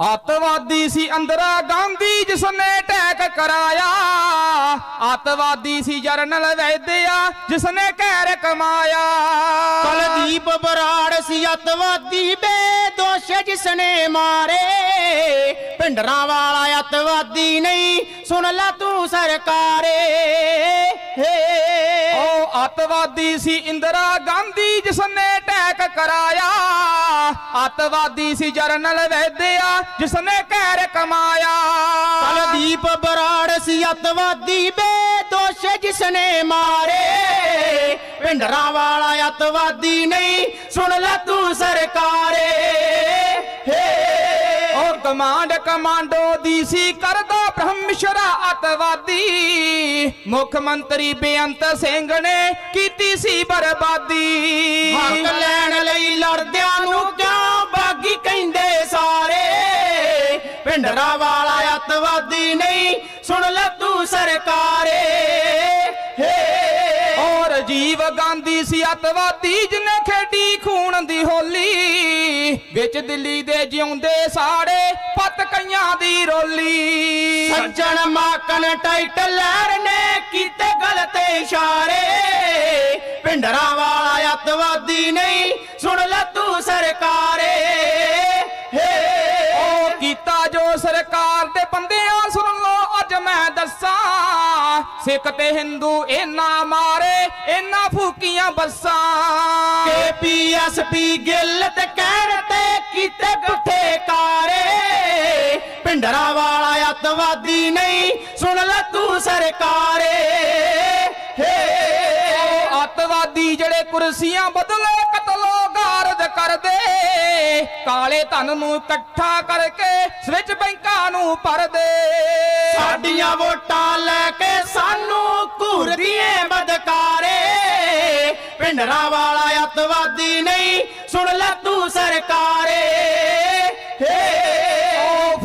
ਅੱਤਵਾਦੀ ਸੀ ਅੰਦਰਾ ਗਾਂਧੀ ਜਿਸ ਨੇ ਅਟੈਕ ਕਰਾਇਆ। ਅੱਤਵਾਦੀ ਸੀ ਜਰਨਲ ਵੈਦਿਆ ਜਿਸ ਨੇ ਕਹਿਰ ਕਮਾਇਆ। ਕੁਲਦੀਪ ਬਰਾੜ ਸੀ ਅੱਤਵਾਦੀ, ਬੇਦੋਸ਼ ਜਿਸਨੇ ਮਾਰੇ। ਪਿੰਡਰਾਂ ਵਾਲਾ ਅੱਤਵਾਦੀ ਨਹੀਂ, ਸੁਣ ਲੈ ਤੂੰ ਸਰਕਾਰੇ। ਹੇ ਉਹ ਸੀ ਇੰਦਰਾ ਗਾਂਧੀ ਜਿਸ ਨੇ ਅਟੈਕ ਕਰਾਇਆ। ਆਤਵਾਦੀ ਸੀ ਜਰਨਲ ਵੈਦਿਆ ਜਿਸ ਨੇ ਕਹਿਰ ਕਮਾਇਆ ਕੁਲਦੀਪ ਬਰਾੜ ਸੀ ਅਤਵਾਦੀ, ਬੇਦੋਸ਼ ਜਿਸਨੇ ਮਾਰੇ। ਪਿੰਡਰਾਂ ਵਾਲਾ ਅਤਵਾਦੀ ਨਹੀਂ, ਸੁਣ ਲੈ ਤੂੰ ਸਰਕਾਰੇ। ਹੇ ਕਮਾਂਡ ਕਮਾਂਡੋ ਦੀ ਸੀ ਕਰਦਾ ਬ੍ਰਹਮਸ਼ਰਾ ਅਤਵਾਦੀ। ਮੁੱਖ ਮੰਤਰੀ ਬੇਅੰਤ ਸਿੰਘ ਨੇ ਕੀਤੀ ਸੀ ਬਰਬਾਦੀ। ਹੱਕ ਲੈਣ ਲਈ ਲੜਦਿਆਂ ਨੂੰ ਕਿਉਂ ਬਾਗੀ ਕਹਿੰਦੇ ਸਾਰੇ? ਪਿੰਡਰਾਂ ਵਾਲਾ ਅਤਵਾਦੀ ਨਹੀਂ ਸੁਣ ਲੈ ਤੂੰ ਸਰਕਾਰੇ। ਔਰ ਰਾਜੀਵ ਗਾਂਧੀ ਸੀ ਅਤਵਾਦੀ ਜਿਹਨੇ ਖੇਡੀ ਖੂਨ ਦੀ ਹੋਲੀ। ਵਿੱਚ ਦਿੱਲੀ ਦੇ ਜਿਉਂਦੇ ਸਾੜੇ ਪਤ ਕਈਆਂ ਦੀ ਰੋਲੀ। ਸੱਜਣ ਮਾਕਨ ਟਾਈਟਲ ਨੇ ਕੀਤੇ ਗਲਤ ਇਸ਼ਾਰੇ। ਪਿੰਡਰਾਂ ਵਾਲਾ ਅਤਵਾਦੀ ਨਹੀਂ ਸੁਣ ਲੈ ਤੂੰ ਸਰਕਾਰੇ। ਹੇ। ਉਹ ਕੀਤਾ ਜੋ ਸਰਕਾਰ ਦੇ ਬੰਦਿਆਂ ਸੁਣ ਲੋ ਅੱਜ ਮੈਂ ਦੱਸਾਂ। ਸਿੱਖ ਤੇ ਹਿੰਦੂ ਇਹਨਾਂ ਮਾਰੇ ਇਹਨਾਂ ਫੂਕੀਆਂ ਬੱਸਾਂ। ਕੇਪੀਐਸਪੀ ਗਿੱਲ ਤੇ ਕਹਿਣ ਕਾਰੇ ਵਾਲਾ ਅੱਤਵਾਦੀ ਨਹੀਂ, ਸੁਣ ਲੈ ਤੂੰ ਸਰਕਾਰੇ। ਹੇ, ਅੱਤਵਾਦੀ ਜਿਹੜੇ ਕੁਰਸੀਆਂ ਬਦਲੇ ਕਤਲੋ ਗਾਰਦ ਕਰਦੇ, ਕਾਲੇ ਧਨ ਨੂੰ ਇਕੱਠਾ ਕਰਕੇ ਸਵਿਚ ਬੈਂਕਾਂ ਨੂੰ ਭਰਦੇ। ਸਾਡੀਆਂ ਵੋਟਾਂ ਲੈ ਕੇ ਸਾਨੂੰ ਘੂਰਦੀਏ ਬਦਕਾਰੇ ਪਿੰਡਰਾਂ ਵਾਲਾ ਅੱਤਵਾਦੀ ਨਹੀਂ, ਸੁਣ ਲੈ ਤੂੰ ਸਰਕਾਰੇ।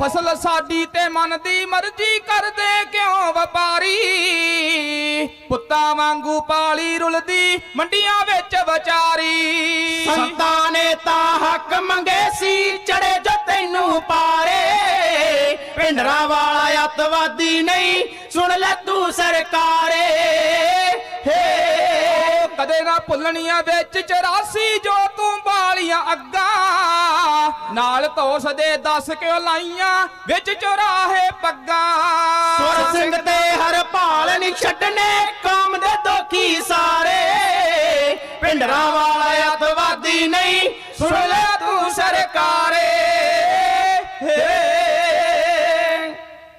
ਫਸਲ ਸਾਡੀ ਤੇ ਮਨ ਦੀ ਮਰਜ਼ੀ ਕਰਦੇ ਕਿਉਂ ਵਪਾਰੀ? ਪੁੱਤਾਂ ਵਾਂਗੂ ਪਾਲੀ ਰੁਲਦੀ ਮੰਡੀਆਂ ਵਿੱਚ ਵਿਚਾਰੀ। ਸੰਤਾਂ ਨੇ ਤਾਂ ਹੱਕ ਮੰਗੇ ਸੀ ਚੜੇ ਜੋ ਤੈਨੂੰ ਪਾਰੇ। ਪਿੰਡਰਾਂ ਵਾਲਾ ਅਤਵਾਦੀ ਨਹੀਂ ਸੁਣ ਲੈ ਤੂੰ ਸਰਕਾਰੇ। ਹੇ। ਕਦੇ ਨਾ ਭੁੱਲਣੀਆਂ ਵਿੱਚ 84 ਜੋ ਤੂੰ ਬਾਲੀਆਂ ਅੱਗਾ। ਨਾਲ ਧੋਸ ਦੇ ਦੱਸ ਕਿਉਂ ਲਾਈਆਂ, ਵਿੱਚ ਚੁਰਾਹੇ ਪੱਗਾ। ਸੁਰ ਸਿੰਘ ਤੇ ਹਰ ਭਾਲ ਨਹੀਂ ਛੱਡਨੇ, ਕੌਮ ਦੇ ਦੋਖੀ ਸਾਰੇ। ਪਿੰਡਰਾਂ ਵਾਲਾ ਅਤਵਾਦੀ ਨਹੀਂ, ਸੁਣ ਲੈ ਤੂੰ ਸਰਕਾਰ।